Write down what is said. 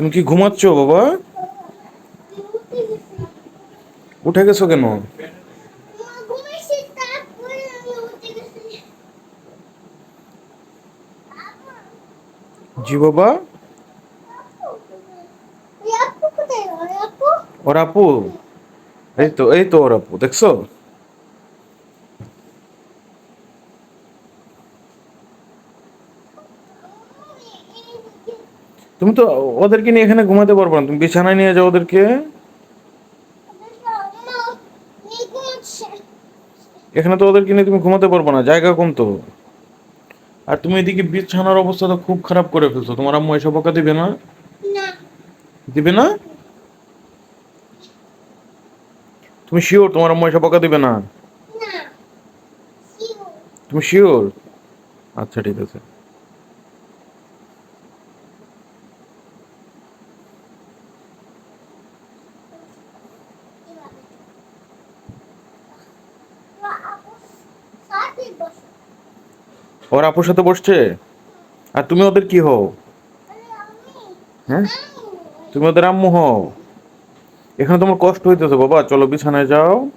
তুমি কি ঘুমাচ্ছ, বাবা? উঠে গেছো কেন? জি, বাবা। ওর আপু? এই তো এই তো ওর আপু, দেখছ? তুমি তো ওদেরকে নিয়ে এখানে ঘুমাতে পারবে না। তুমি বিছানায় নিয়ে যাও ওদেরকে। এখানে তো ওদেরকে নিয়ে তুমি ঘুমাতে পারবে না জায়গা কম তো। আর তুমি এদিকে বিছানার অবস্থা তো খুব খারাপ করে ফেলছো। তোমার আম্মু এসব বকা দিবে না? দিবে না? তুমি শিওর তোমার আম্মু এসব বকা দিবে না? তুমি শিওর আচ্ছা ঠিক আছে। ওর আপুর সাথে বসছে? আর তুমি ওদের কি হও? হ্যাঁ? তুমি ওদের আম্মু হও। এখানে তোমার কষ্ট হইতেছে, বাবা। চলো বিছানায় যাও।